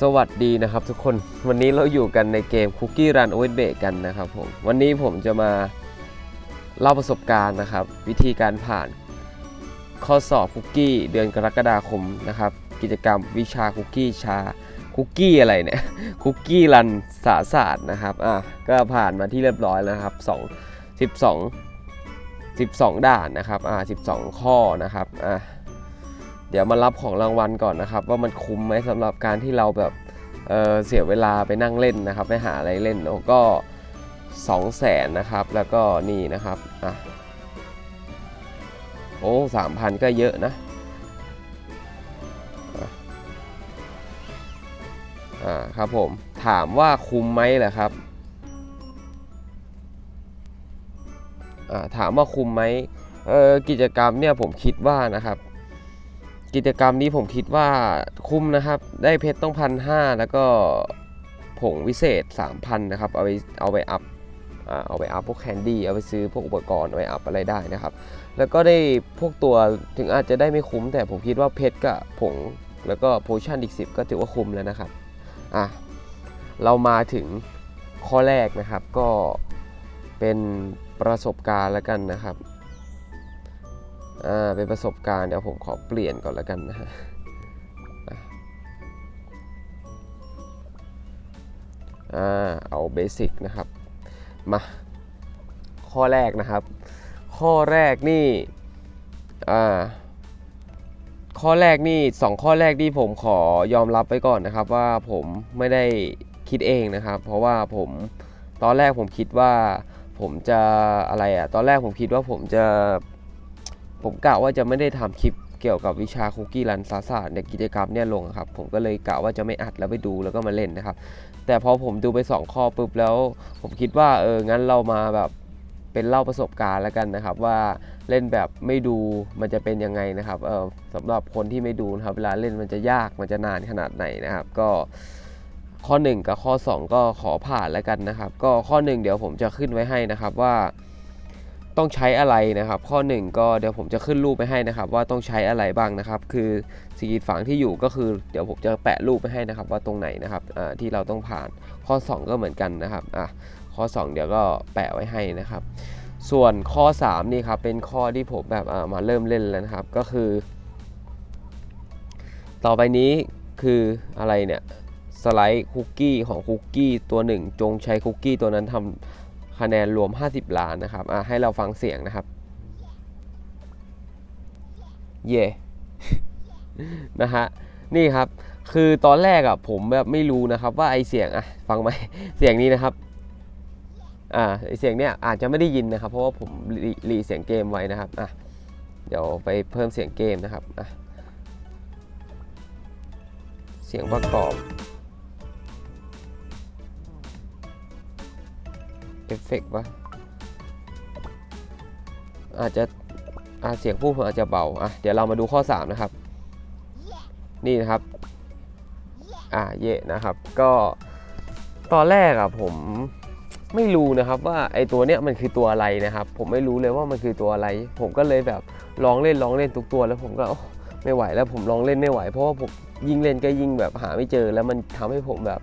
สวัสดีนะครับทุกคนวันนี้เราอยู่กันในเกม Cookie Run o v e r b a k กันนะครับผมวันนี้ผมจะมาเล่าประสบการณ์นะครับ วิธีการผ่านข้อสอบคุกกี้เดือนกรกฎาคมนะครับ กิจกรรมวิชาคุกกี้ชาคุกกี้อะไรเนี่ยคุกกี้รันสาศาสตร์นะครับอะก็ผ่านมาที่เรียบร้อยแล้วนะครับ2 12 12 ด่านนะครับอ่า12 ข้อนะครับอะ เดี๋ยวมารับของรางวัลก่อนนะครับ ว่ามันคุ้มไหมสำหรับการที่เราแบบเเสียเวลาไปนั่งเล่นนะครับไปหาอะไรเล่นแล้วก็2 0 0แสนนะครับ แล้วก็นี่นะครับอะโอ้สามพันก็เยอะนะอะอ่าครับผมถามว่าคุ้มไหมเหรอครับอ่าถามว่าคุ้มไหมเออกิจกรรมเนี่ยผมคิดว่านะครับ กิจกรรมนี้ผมคิดว่าคุ้มนะครับ ได้เพชรต้องพันห้าแล้วก็ผงวิเศษ 3,000 นะครับ เอาไปเอาไปอัพเอาไปอัพพวกแคนดี้เอาไปซื้อพวกอุปกรณ์เอาไปอัพอะไรได้นะครับ แล้วก็ได้พวกตัวถึงอาจจะได้ไม่คุ้ม แต่ผมคิดว่าเพชรกับผงแล้วก็โพชั่นอีก 10 ก็ถือว่าคุ้มแล้วนะครับอะเรามาถึงข้อแรกนะครับก็เป็นประสบการณ์แล้วกันนะครับ อ่าเป็นประสบการณ์เดี๋ยวผมขอเปลี่ยนก่อนแล้วกันนะฮะอ่าเอาเบสิกนะครับมาข้อแรกนะครับ ข้อแรกนี่อ่าข้อแรกนี่สองข้อแรกที่ผมขอยอมรับไว้ก่อนนะครับ ว่าผมไม่ได้คิดเองนะครับ เพราะว่าผมตอนแรกผมคิดว่าผมจะอะไรอะตอนแรกผมคิดว่าผมจะ ผมกะว่าจะไม่ได้ทำคลิปเกี่ยวกับวิชาคุกกี้รันซาซาในกิจกรรมเนี่ยลงครับ ผมก็เลยกะว่าจะไม่อัดแล้วไปดูแล้วก็มาเล่นนะครับ แต่พอผมดูไป 2 ข้อปุ๊บแล้ว ผมคิดว่าเอองั้นเรามาแบบเป็นเล่าประสบการณ์แล้วกันนะครับ ว่าเล่นแบบไม่ดูมันจะเป็นยังไงนะครับเออสำหรับคนที่ไม่ดูนะครับเวลาเล่นมันจะยากมันจะนานขนาดไหนนะครับ ก็ข้อ 1 กับข้อ 2 ก็ขอผ่านแล้วกันนะครับ ก็ข้อ 1 เดี๋ยวผมจะขึ้นไว้ให้นะครับว่า ต้องใช้อะไรนะครับ ข้อ 1 ก็เดี๋ยวผมจะขึ้นรูปไปให้นะครับ ว่าต้องใช้อะไรบ้างนะครับ คือสีกีดฝังที่อยู่ก็คือเดี๋ยวผมจะแปะรูปไปให้นะครับ ว่าตรงไหนนะครับที่เราต้องผ่านข้อ 2 ก็เหมือนกันนะครับอะข้อ 2 เดี๋ยวก็แปะไว้ให้นะครับ ส่วนข้อ 3 นี่ครับเป็นข้อที่ผมแบบอ่ามาเริ่มเล่นแล้วนะครับ ก็คือ ต่อไปนี้คืออะไรเนี่ยสไลด์คุกกี้ของคุกกี้ตัวหนึ่งจงใช้คุกกี้ตัวนั้นทำ คะแนนรวม 50 ล้านนะครับอะให้เราฟังเสียงนะครับ เย่นะฮะนี่ครับคือตอนแรกอะผมแบบไม่รู้นะครับว่าไอเสียงอะฟังไหมเสียงนี้นะครับอ่าไอเสียงเนี้ยอาจจะไม่ได้ยินนะครับ เพราะว่าผมรรีเสียงเกมไว้นะครับอะเดี๋ยวไปเพิ่มเสียงเกมนะครับอะเสียงประกอบ เอฟเฟกต์ปะอาจจะอาเสียงพูดอาจจะเบาอะเดี๋ยวเรามาดูข้อ 3 นะครับ นี่นะครับ อ่าเย่นะครับ ก็ตอนแรกอะผมไม่รู้นะครับว่าไอตัวเนี้ยมันคือตัวอะไรนะครับ ผมไม่รู้เลยว่ามันคือตัวอะไร ผมก็เลยแบบลองเล่นลองเล่นทุกตัวแล้วผมก็ไม่ไหวแล้วผมลองเล่นไม่ไหว เพราะว่าผมยิ่งเล่นก็ยิ่งแบบหาไม่เจอแล้วมันทำให้ผมแบบ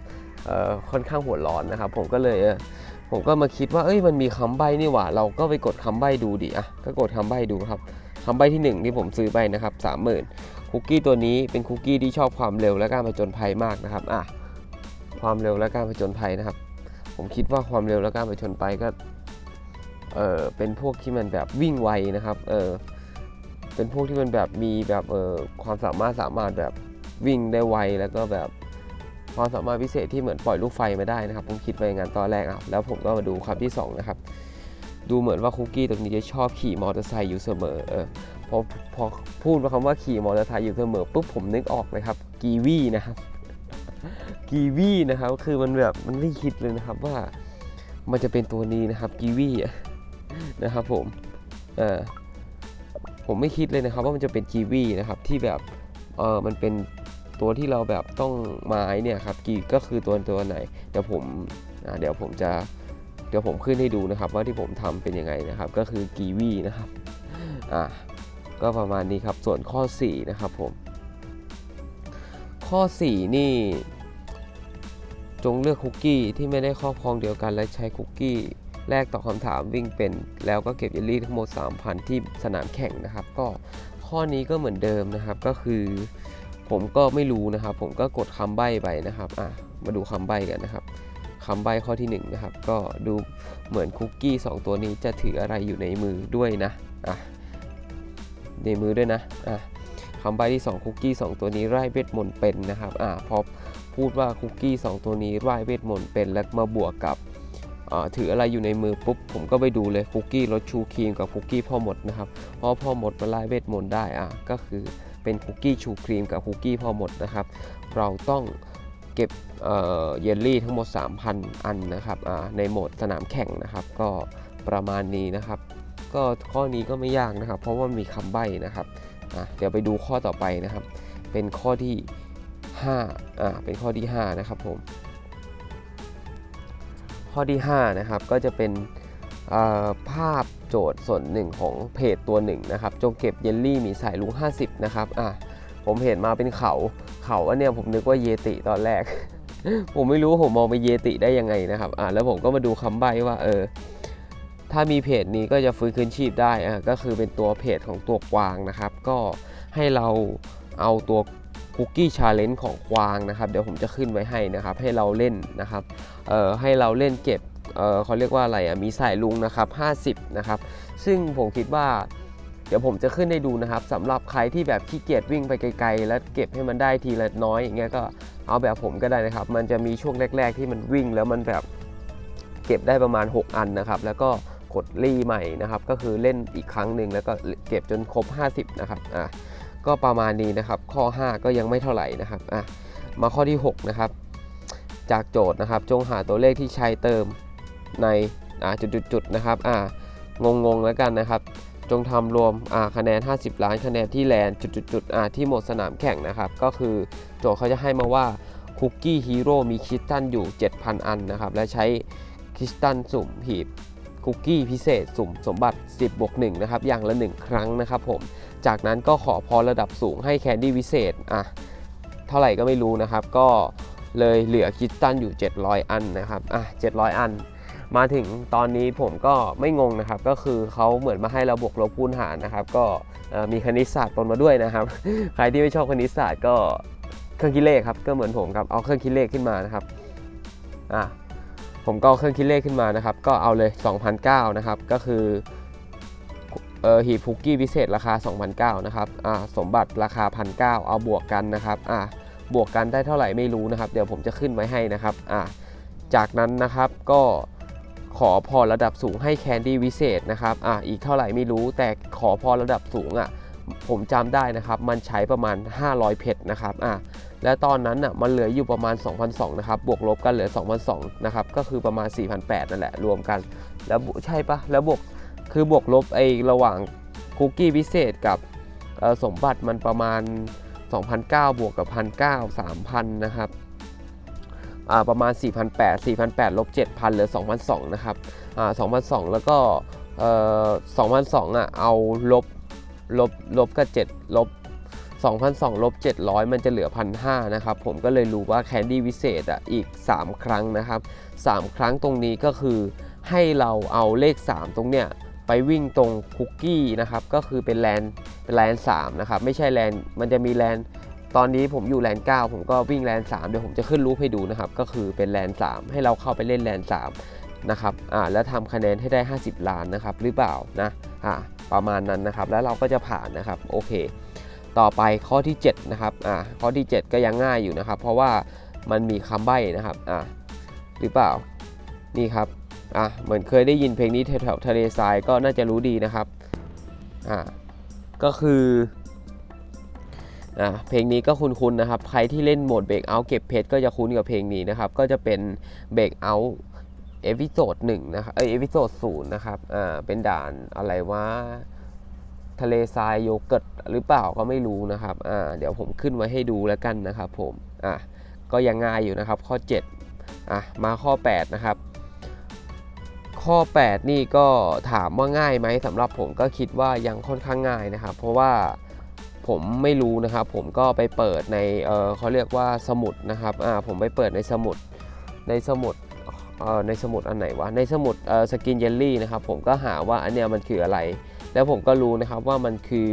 ค่อนข้างหัวร้อนนะครับ ผมก็เลยเผมก็มาคิดว่าเอ้ยมันมีคำใบ้นี่หว่า เราก็ไปกดคำใบ้ดูดิอะก็กดคำใบ้ดูครับคำใบ้ที่ 1 ที่ผมซื้อไปนะครับ30,000คุกกี้ตัวนี้เป็นคุกกี้ที่ชอบความเร็วและการผจญภัยมากนะครับอะความเร็วและการผจญภัยนะครับ ผมคิดว่าความเร็วและการผจญภัยก็เออเป็นพวกที่มันแบบวิ่งไวนะครับเออเป็นพวกที่มันแบบมีแบบเออความสามารถสามารถแบบวิ่งได้ไวแล้วก็แบบ ความสามารถพิเศษที่เหมือนปล่อยลูกไฟมาได้นะครับ ผมคิดไปอย่านตอนแรกอะแล้วผมก็มาดูคำที่ 2 นะครับ ดูเหมือนว่าคุกกี้ตัวนี้จะชอบขี่มอเตอร์ไซค์อยู่เสมอเออพอพอพูดมาคำว่าขี่มอเตอร์ไซค์อยู่เสมอปุ๊บผมนึกออกเลยครับกีวีนะครับกีวีนะครับคือมันแบบมันไม่คิดเลยนะครับว่ามันจะเป็นตัวนี้นะครับกีวีนะครับผมเออผมไม่คิดเลยนะครับว่ามันจะเป็นกีวีนะครับที่แบบเออมันเป็น ตัวที่เราแบบต้องไม้เนี่ยครับกีก็คือตัวตัวไหน เดี๋ยวผมเดี๋ยวผมจะเดี๋ยวผมขึ้นให้ดูนะครับ ว่าที่ผมทำเป็นยังไงนะครับ ก็คือกีวีนะครับอ่าก็ประมาณนี้ครับส่วนข้อ 4 นะครับผม ข้อ 4 นี่ จงเลือกคุกกี้ที่ไม่ได้ครอบครองเดียวกัน และใช้คุกกี้แลกตอบคำถามวิ่งเป็น แล้วก็เก็บเยลลี่ทั้งหมด 3,000 ที่สนามแข่งนะครับ ก็ข้อนี้ก็เหมือนเดิมนะครับก็คือ ผมก็ไม่รู้นะครับ ผมก็กดคำใบ้ไปนะครับอะมาดูคำใบ้กันนะครับคำใบ้ข้อที่หนึ่งนะครับ ก็ดูเหมือนคุกกี้สองตัวนี้จะถืออะไรอยู่ในมือด้วยนะอะในมือด้วยนะอะคำใบ้ที่สองคุกกี้สองตัวนี้ไร้เวทมนต์เป็นนะครับอะพอพูดว่าคุกกี้สองตัวนี้ไร้เวทมนต์เป็นแล้วมาบวกกับ ถืออะไรอยู่ในมือปุ๊บผมก็ไปดูเลยคุกกี้รสชูครีมกับคุกกี้พ่อหมดนะครับเพราะพ่อหมดมันไล่เวทมนต์ได้อะก็คือเป็นคุกกี้ชูครีมกับคุกกี้พ่อหมดนะครับ เราต้องเก็บเยลลี่ทั้งหมด 3,000 อันนะครับในโหมดสนามแข่งนะครับ ก็ประมาณนี้นะครับ ก็ข้อนี้ก็ไม่ยากนะครับ เพราะว่ามีคำใบ้นะครับเดี๋ยวไปดูข้อต่อไปนะครับ เป็นข้อที่5อ่าเป็นข้อที่ 5 นะครับผม ข้อที่ 5 นะครับ ก็จะเป็นภาพโจทย์ส่วนหนึ่งของเพจตัวหนึ่งนะครับ จงเก็บเยลลี่หมีสายลุง 50 นะครับอะผมเห็นมาเป็นเขาเขาอันเนี้ยผมนึกว่าเยติตอนแรก ผมไม่รู้ผมมองไปเยติได้ยังไงนะครับอะแล้วผมก็มาดูคำใบ้ว่าเออถ้ามีเพจนี้ก็จะฟื้นคืนชีพได้อะก็คือเป็นตัวเพจของตัวกวางนะครับ ก็ให้เราเอาตัว คุกกี้ชาเลนจ์ของกวางนะครับเดี๋ยวผมจะขึ้นไว้ให้นะครับให้เราเล่นนะครับเอ่อให้เราเล่นเก็บเอ่อเขาเรียกว่าอะไรอะมีสายลุงนะครับ50นะครับซึ่งผมคิดว่าเดี๋ยวผมจะขึ้นให้ดูนะครับสำหรับใครที่แบบขี้เกียจวิ่งไปไกลๆ แล้วเก็บให้มันได้ทีละน้อยอย่างเงี้ยก็เอาแบบผมก็ได้นะครับ มันจะมีช่วงแรก ๆ ที่มันวิ่งแล้วมันแบบเก็บได้ประมาณ 6 อันนะครับ แล้วก็กดรีใหม่นะครับ ก็คือเล่นอีกครั้งหนึ่งแล้วก็เก็บจนครบ 50 นะครับอะ ก็ประมาณนี้นะครับ ข้อ 5 ก็ยังไม่เท่าไหร่นะครับอะมาข้อที่ 6 นะครับ จากโจทย์นะครับ จงหาตัวเลขที่ใช้เติมในอ่าจุดๆนะครับอ่างงๆแล้วกันนะครับ จงทำรวมอ่าคะแนน 50 ล้านคะแนนที่แลนจุดๆๆอ่าที่หมดสนามแข่งนะครับ ก็คือโจทย์เขาจะให้มาว่าคุกกี้ฮีโร่มีคริสตัลอยู่ 7,000 อันนะครับ และใช้คริสตัลสุ่มหีบ คุกกี้พิเศษสุ่มสมบัติ 10บวก1นะครับอย่างละ 1 ครั้งนะครับผม จากนั้นก็ขอพรระดับสูงให้แคนดี้วิเศษอะเท่าไหร่ก็ไม่รู้นะครับ ก็เลยเหลือคริสตัลอยู่ 700 อันนะครับอะ700 อัน มาถึงตอนนี้ผมก็ไม่งงนะครับ ก็คือเขาเหมือนมาให้เราบวกลบคูณหารนะครับ ก็มีคณิตศาสตร์ปนมาด้วยนะครับ ใครที่ไม่ชอบคณิตศาสตร์ก็เครื่องคิดเลขครับก็เหมือนผมครับเอาเครื่องคิดเลขขึ้นมานะครับอะ ผมก็เอาเครื่องคิดเลขขึ้นมานะครับ ก็เอาเลย2,009นะครับ ก็คือเออหีบคุกกี้พิเศษราคา2,009นะครับ อ่า สมบัติราคา1,009เอาบวกกันนะครับ อะบวกกันได้เท่าไหร่ไม่รู้นะครับ เดี๋ยวผมจะขึ้นไว้ให้นะครับ อะจากนั้นนะครับ ก็ขอพรระดับสูงให้แคนดี้วิเศษนะครับ อะอีกเท่าไหร่ไม่รู้ แต่ขอพรระดับสูงอะ ผมจำได้นะครับ มันใช้ประมาณ 500 เพชรนะครับ อะ และตอนนั้นอะมันเหลืออยู่ประมาณ 2,200นะครับบวกลบกันเหลือ 2,200นะครับก็คือประมาณ 4,800นั่นแหละรวมกัน แล้วใช่ปะแล้วบวกคือบวกลบไอ้ระหว่างคุกกี้พิเศษกับสมบัติมันประมาณ 2,009บวกกับ1,900 3,000นะครับอ่าประมาณ 4,800 4,800ลบ7,000เหลือ 2,200นะครับอ่า2,200 แล้วก็เอ่อ2,200อะเอาลบลบลบกับ7ลบ 2,200ลบ700 มันจะเหลือ 1,500 นะครับ ผมก็เลยรู้ว่าแคนดี้วิเศษอะอีก 3 ครั้งนะครับ 3 ครั้งตรงนี้ก็คือให้เราเอาเลข 3 ตรงเนี้ยไปวิ่งตรงคุกกี้นะครับ ก็คือเป็นแลนเป็นแลน3นะครับ ไม่ใช่แลนมันจะมีแลนตอนนี้ผมอยู่แลนด์9ผมก็วิ่งแลนด์3เดี๋ยวผมจะขึ้นรูปให้ดูนะครับ ก็คือเป็นแลนด์3ให้เราเข้าไปเล่นแลนด์3นะครับอ่าแล้วทำคะแนนให้ได้ 50 ล้านนะครับ หรือเปล่านะอ่าประมาณนั้นนะครับ แล้วเราก็จะผ่านนะครับ โอเค ต่อไปข้อที่7นะครับอ่าข้อที่ 7 ก็ยังง่ายอยู่นะครับ เพราะว่ามันมีคำใบ้นะครับอ่าหรือเปล่านี่ครับอะเหมือนเคยได้ยินเพลงนี้แถวๆทะเลทรายก็น่าจะรู้ดีนะครับอ่าก็คืออ่าเพลงนี้ก็คุ้นๆนะครับ ใครที่เล่นโหมดเบรกเอาเก็บเพชรก็จะคุ้นกับเพลงนี้นะครับ ก็จะเป็นเบรกเอาเอพิโซดหนึ่งนะครับเอยเอพิโซดศูนย์นะครับอ่าเป็นด่านอะไรว่า ทะเลทรายโยเกิร์ตหรือเปล่าก็ไม่รู้นะครับอ่าเดี๋ยวผมขึ้นไว้ให้ดูแล้วกันนะครับผมอ่าก็ยังง่ายอยู่นะครับข้อ7อะมาข้อ 8 นะครับ ข้อ 8 นี่ก็ถามว่าง่ายไหมสำหรับผมก็คิดว่ายังค่อนข้างง่ายนะครับ เพราะว่าผมไม่รู้นะครับ ผมก็ไปเปิดในเออเขาเรียกว่าสมุดนะครับอ่าผมไปเปิดในสมุดในสมุดเออในสมุดอันไหนวะในสมุดเออสกินเยลลี่นะครับผมก็หาว่าอันเนี้ยมันคืออะไร แล้วผมก็รู้นะครับว่ามันคือ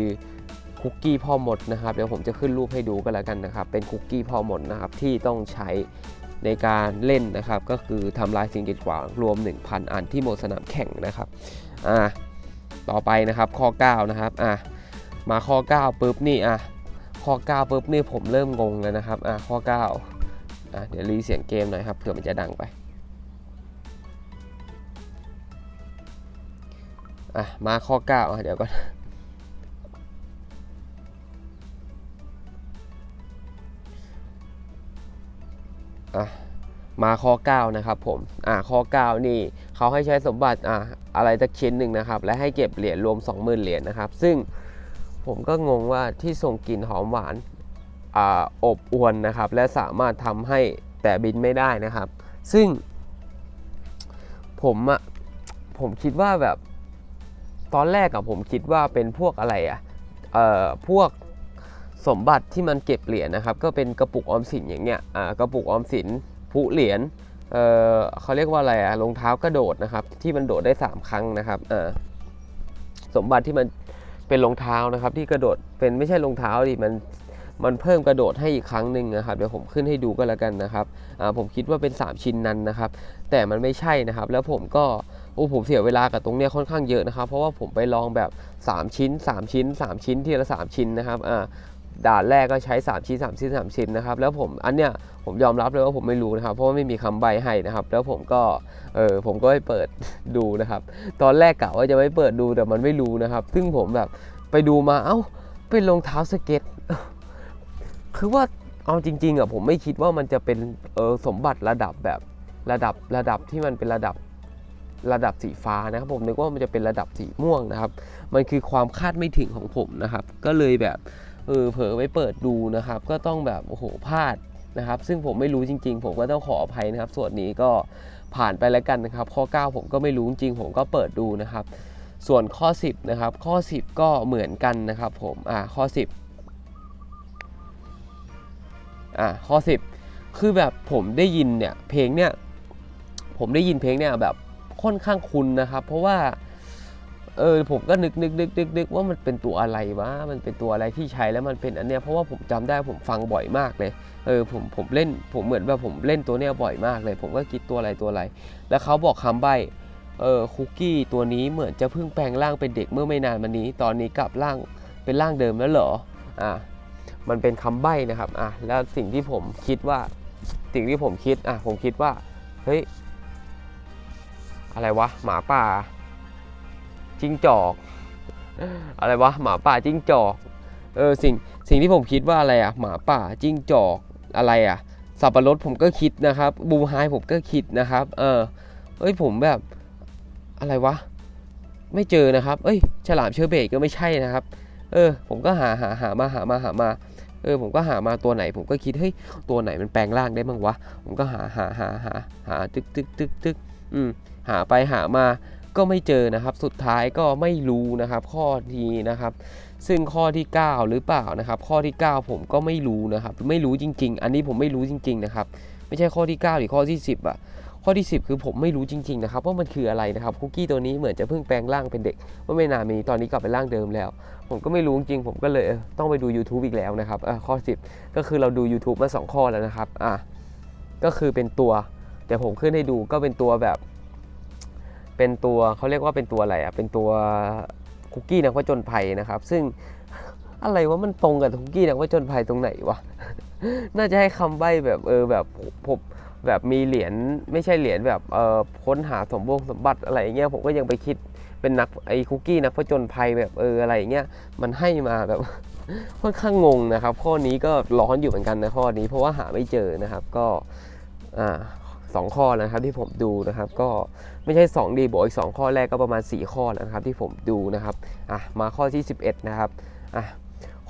คุกกี้พ่อมดนะครับเดี๋ยวผมจะขึ้นรูปให้ดูกันแล้วกันนะครับ เป็นคุกกี้พ่อมดนะครับที่ต้องใช้ในการเล่นนะครับ ก็คือทำลายสิ่งกีดขวางรวม 1,000 อันที่โหมดสนามแข่งนะครับอ่าต่อไปนะครับข้อ 9 นะครับอะมาข้อ 9ปุ๊บนี่อะข้อ 9ปุ๊บนี่ผมเริ่มงงแล้วนะครับอะข้อ9อะเดี๋ยวรีเสียงเกมหน่อยครับเผื่อมันจะดังไป อะ มาข้อ 9 อะ เดี๋ยวก็อะมาข้อ 9 นะครับผม อ่าข้อ 9 นี่เขาให้ใช้สมบัติอะอะไรสักชิ้นหนึ่งนะครับ และให้เก็บเหรียญรวม 20,000 เหรียญนะครับ ซึ่งผมก็งงว่าที่ส่งกลิ่นหอมหวานอ่าอบอวนนะครับ และสามารถทำให้แต่บินไม่ได้นะครับ ซึ่งผมอะผมคิดว่าแบบ ตอนแรกอะผมคิดว่าเป็นพวกอะไรอะเอ่อพวกสมบัติที่มันเก็บเหรียญนะครับ ก็เป็นกระปุกออมสินอย่างเงี้ยอ่ากระปุกออมสินผู้เหรียญเออเขาเรียกว่าอะไรอะรองเท้ากระโดดนะครับ ที่มันโดดได้ 3 ครั้งนะครับอ่าสมบัติที่มันเป็นรองเท้านะครับ ที่กระโดดเป็นไม่ใช่รองเท้าดิมัน มันเพิ่มกระโดดให้อีกครั้งหนึ่งนะครับเดี๋ยวผมขึ้นให้ดูก็แล้วกันนะครับผมคิดว่าเป็น 3 ชิ้นนั้นนะครับ แต่มันไม่ใช่นะครับ แล้วผมก็โอ้ผมเสียเวลากับตรงเนี้ยค่อนข้างเยอะนะครับ เพราะว่าผมไปลองแบบ 3 ชิ้น 3 ชิ้น 3 ชิ้นทีละ 3 ชิ้นนะครับอ่าด่านแรกก็ใช้ 3 ชิ้น 3 ชิ้น 3 ชิ้นนะครับ แล้วผมอันเนี้ยผมยอมรับเลยว่าผมไม่รู้นะครับ เพราะว่าไม่มีคำใบให้นะครับ แล้วผมก็เออผมก็ไปเปิดดูนะครับ ตอนแรกกะว่าจะไม่เปิดดูแต่มันไม่รู้นะครับ ซึ่งผมแบบไปดูมาเอ้าเป็นรองเท้าสเก็ต คือว่าเอาจริงๆอะผมไม่คิดว่ามันจะเป็นเออสมบัติระดับแบบระดับระดับที่มันเป็นระดับระดับสีฟ้านะครับผมนึกว่ามันจะเป็นระดับสีม่วงนะครับ มันคือความคาดไม่ถึงของผมนะครับ ก็เลยแบบเออเผลอไปเปิดดูนะครับ ก็ต้องแบบโอ้โหพลาดนะครับ ซึ่งผมไม่รู้จริง ๆ ผมก็ต้องขออภัยนะครับ ส่วนนี้ก็ผ่านไปแล้วกันนะครับ ข้อ 9 ผมก็ไม่รู้จริงๆผมก็เปิดดูนะครับ ส่วนข้อ 10 นะครับ ข้อ 10 ก็เหมือนกันนะครับ ผมอ่าข้อ 10 อ่าข้อ 10 คือแบบผมได้ยินเนี่ยเพลงเนี่ยผมได้ยินเพลงเนี่ยแบบค่อนข้างคุ้นนะครับ เพราะว่าเออผมก็นึกนึกนึกนึกนึกว่ามันเป็นตัวอะไรวะมันเป็นตัวอะไรที่ใช้แล้วมันเป็นอันเนี้ยเพราะว่าผมจำได้ผมฟังบ่อยมากเลยเออผมผมเล่นผมเหมือนแบบผมเล่นตัวเนี้ยบ่อยมากเลย ผมก็คิดตัวอะไรตัวอะไร แล้วเขาบอกคำใบเออคุกกี้ตัวนี้เหมือนจะเพิ่งแปลงร่างเป็นเด็กเมื่อไม่นานมานี้ ตอนนี้กลับร่างเป็นร่างเดิมแล้วเหรออะ มันเป็นคำใบ้นะครับอะแล้วสิ่งที่ผมคิดว่าสิ่งที่ผมคิดอะผมคิดว่าเฮ้ยอะไรวะหมาป่าจิ้งจอก อะไรวะหมาป่าจิ้งจอกเออสิ่งสิ่งที่ผมคิดว่าอะไรอะหมาป่าจิ้งจอกอะไรอะสับปะรดผมก็คิดนะครับ บูไฮผมก็คิดนะครับ เออเอ้ยผมแบบอะไรวะ ไม่เจอนะครับ เอ้ย ฉลามเชอร์เบกก็ไม่ใช่นะครับ เออ ผมก็หาหาหามาหามาหามา เออผมก็หามาตัวไหน ผมก็คิดเฮ้ยตัวไหนมันแปลงร่างได้บ้างวะผมก็หาหาหาหาหาตึกตึกตึกตึกอืมหาไปหามาก็ไม่เจอนะครับ สุดท้ายก็ไม่รู้นะครับ ข้อนี้นะครับ ซึ่งข้อที่ 9 หรือเปล่านะครับ ข้อที่ 9 ผมก็ไม่รู้นะครับ ไม่รู้จริง ๆ อันนี้ผมไม่รู้จริง ๆ นะครับ ไม่ใช่ข้อที่ 9 หรือข้อที่ 10อะ ข้อที่ 10 คือผมไม่รู้จริงๆนะครับว่ามันคืออะไรนะครับคุกกี้ตัวนี้เหมือนจะเพิ่งแปลงร่างเป็นเด็กเมื่อไม่นานมานี้ตอนนี้กลับเป็นร่างเดิมแล้ว ผมก็ไม่รู้จริงๆผมก็เลยต้องไปดู YouTube อีกแล้วนะครับอะข้อ 10 ก็คือเราดู YouTube มา 2 ข้อแล้วนะครับอะก็คือเป็นตัวเดี๋ยวผมขึ้นให้ดูก็เป็นตัวแบบ เป็นตัวเขาเรียกว่าเป็นตัวอะไรอะเป็นตัวคุกกี้นักผจญภัยนะครับ ซึ่งอะไรว่ามันตรงกับคุกกี้นักผจญภัยตรงไหนวะน่าจะให้คำใบ้แบบเออแบบผม แบบมีเหรียญไม่ใช่เหรียญแบบเออค้นหาสมบงสมบัติอะไรเงี้ยผมก็ยังไปคิดเป็นนักไอ้คุกกี้นักผจญภัยแบบเอออะไรเงี้ยมันให้มาแบบค่อนข้างงงนะครับ ข้อนี้ก็ร้อนอยู่เหมือนกันนะข้อนี้เพราะว่าหาไม่เจอนะครับก็อ่าสองข้อแล้วนะครับที่ผมดูนะครับ ก็ไม่ใช่2ดีบวกอีก2ข้อแรกก็ประมาณ 4 ข้อแล้วนะครับ ที่ผมดูนะครับอะมาข้อที่ 11 นะครับอะ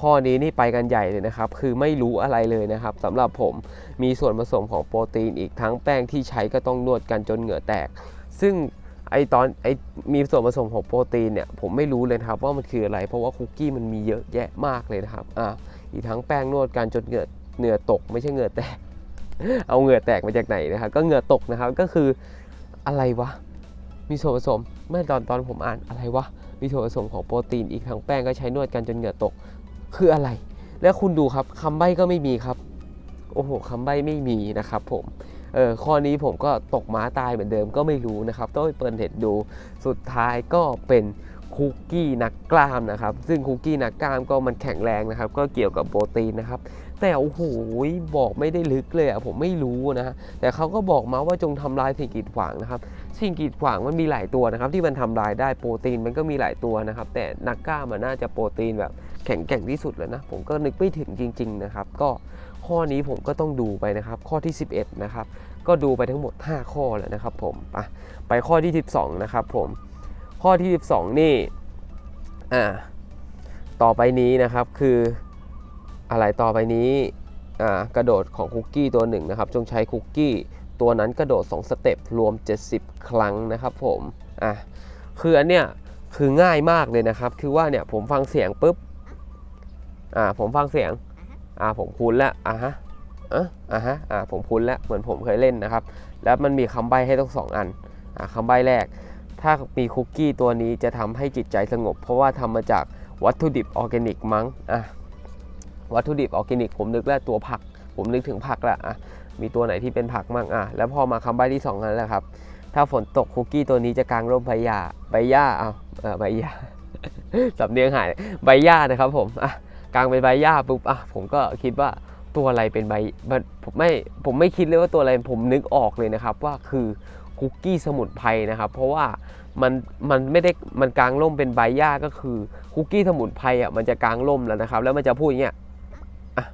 ข้อนี้นี่ไปกันใหญ่เลยนะครับ คือไม่รู้อะไรเลยนะครับสำหรับผมมีส่วนผสมของโปรตีนอีกทั้งแป้งที่ใช้ก็ต้องนวดกันจนเหงื่อแตก ซึ่งไอตอนไอมีส่วนผสมของโปรตีนเนี่ยผมไม่รู้เลยครับว่ามันคืออะไร เพราะว่าคุกกี้มันมีเยอะแยะมากเลยนะครับอะอีกทั้งแป้งนวดกันจนเหงื่อเหงื่อตก ไม่ใช่เหงื่อแตก เอาเหงื่อแตกมาจากไหนนะครับก็เหงื่อตกนะครับก็คืออะไรวะมีส่วนผสมเมื่อตอนตอนผมอ่านอะไรวะมีส่วนผสมของโปรตีนอีกทั้งแป้งก็ใช้นวดกันจนเหงื่อตก คืออะไร แล้วคุณดูครับคำใบ้ก็ไม่มีครับ โอ้โหคำใบ้ไม่มีนะครับผมเออข้อนี้ผมก็ตกม้าตายเหมือนเดิมก็ไม่รู้นะครับ ต้องไปเปิดเน็ตดู สุดท้ายก็เป็นคุกกี้นักกล้ามนะครับ ซึ่งคุกกี้นักกล้ามก็มันแข็งแรงนะครับ ก็เกี่ยวกับโปรตีนนะครับ แต่โอ้โหบอกไม่ได้ลึกเลยอะผมไม่รู้นะฮะแต่เขาก็บอกมาว่าจงทำลายสิ่งกีดขวางนะครับ สิ่งกีดขวางมันมีหลายตัวนะครับ ที่มันทำลายได้โปรตีนมันก็มีหลายตัวนะครับ แต่นักก้ามันน่าจะโปรตีนแบบแข็งแกร่งที่สุดแล้วนะ ผมก็นึกไม่ถึงจริง ๆ นะครับ ก็ข้อนี้ผมก็ต้องดูไปนะครับ ข้อที่ 11 นะครับ ก็ดูไปทั้งหมด 5 ข้อแล้วนะครับ ผมไปไปข้อที่ 12 นะครับ ผม ข้อที่ 12 นี่อ่าต่อไปนี้นะครับคืออะไรต่อไปนี้อ่ากระโดดของคุกกี้ตัวหนึ่งนะครับ จงใช้คุกกี้ ตัวนั้นกระโดด 2 สเต็ปรวม 70 ครั้งนะครับผมอะคืออันเนี้ยคือง่ายมากเลยนะครับ คือว่าเนี่ยผมฟังเสียงปุ๊บอ่าผมฟังเสียงอ่าผมคุ้นแล้วอ่าฮะเอะอ่าฮะอ่าผมคุ้นแล้วเหมือนผมเคยเล่นนะครับ แล้วมันมีคำใบ้ให้ทั้งสองอันอ่าคำใบ้แรก ถ้ามีคุกกี้ตัวนี้จะทำให้จิตใจสงบ เพราะว่าทำมาจากวัตถุดิบออร์แกนิกมั้งอะวัตถุดิบออร์แกนิกผมนึกแล้วตัวผัก ผมนึกถึงผักละอะ มีตัวไหนที่เป็นผักมั่งอะแล้วพอมาคำใบ้ที่สองนั้นแหละครับ ถ้าฝนตกคุกกี้ตัวนี้จะกางร่มใบหญ้าใบหญ้าเอาเออใบหญ้าสำเนียงหายใบหญ้านะครับผมอะกางเป็นใบหญ้าปุ๊บอะผมก็คิดว่าตัวอะไรเป็นใบผมไม่ผมไม่คิดเลยว่าตัวอะไรผมนึกออกเลยนะครับ ว่าคือคุกกี้สมุนไพรนะครับ เพราะว่ามันมันไม่ได้มันกลางร่มเป็นใบหญ้าก็คือคุกกี้สมุนไพรอะมันจะกลางร่มแล้วนะครับ แล้วมันจะพูดอย่างเงี้ยอะ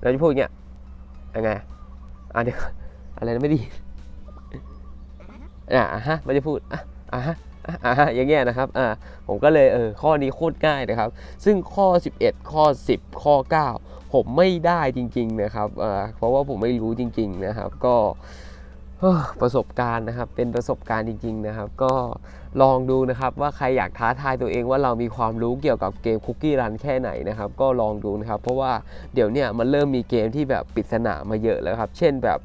เราจะพูดอย่างเงี้ย ยังไงอะเดี๋ยวอะไรนะไม่ดีอะอะฮะมันจะพูดอะอะฮะอะอะฮะอย่างเงี้ยนะครับอ่าผมก็เลยเออข้อนี้โคตรง่ายนะครับ ซึ่งข้อ 11 ข้อ 10 ข้อ 9 ผมไม่ได้จริง ๆ นะครับอ่าเพราะว่าผมไม่รู้จริง ๆ นะครับ ก็ ประสบการณ์นะครับเป็นประสบการณ์จริง ๆ นะครับ ก็ลองดูนะครับว่าใครอยากท้าทายตัวเองว่าเรามีความรู้เกี่ยวกับเกมคุกกี้รันแค่ไหนนะครับ ก็ลองดูนะครับ เพราะว่าเดี๋ยวเนี้ยมันเริ่มมีเกมที่แบบปริศนามาเยอะแล้วครับ เช่นแบบ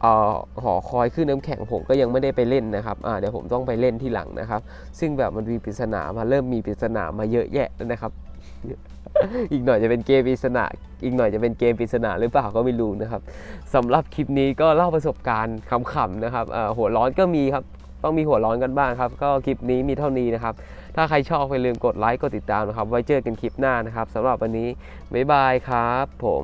เอ่อหอคอยขึ้นน้ำแข็งผมก็ยังไม่ได้ไปเล่นนะครับเดี๋ยวผมต้องไปเล่นที่หลังนะครับ ซึ่งแบบมันมีปริศนามาเริ่มมีปริศนามาเยอะแยะแล้วนะครับ อีกหน่อยจะเป็นเกมปริศนาอีกหน่อยจะเป็นเกมปริศนาหรือเปล่าก็ไม่รู้นะครับสำหรับคลิปนี้ก็เล่าประสบการณ์ขำๆนะครับหัวร้อนก็มีครับต้องมีหัวร้อนกันบ้างครับ ก็คลิปนี้มีเท่านี้นะครับ ถ้าใครชอบอย่าลืมกดไลค์กดติดตามนะครับ ไว้เจอกันคลิปหน้านะครับสำหรับวันนี้บ๊ายบายครับ ผม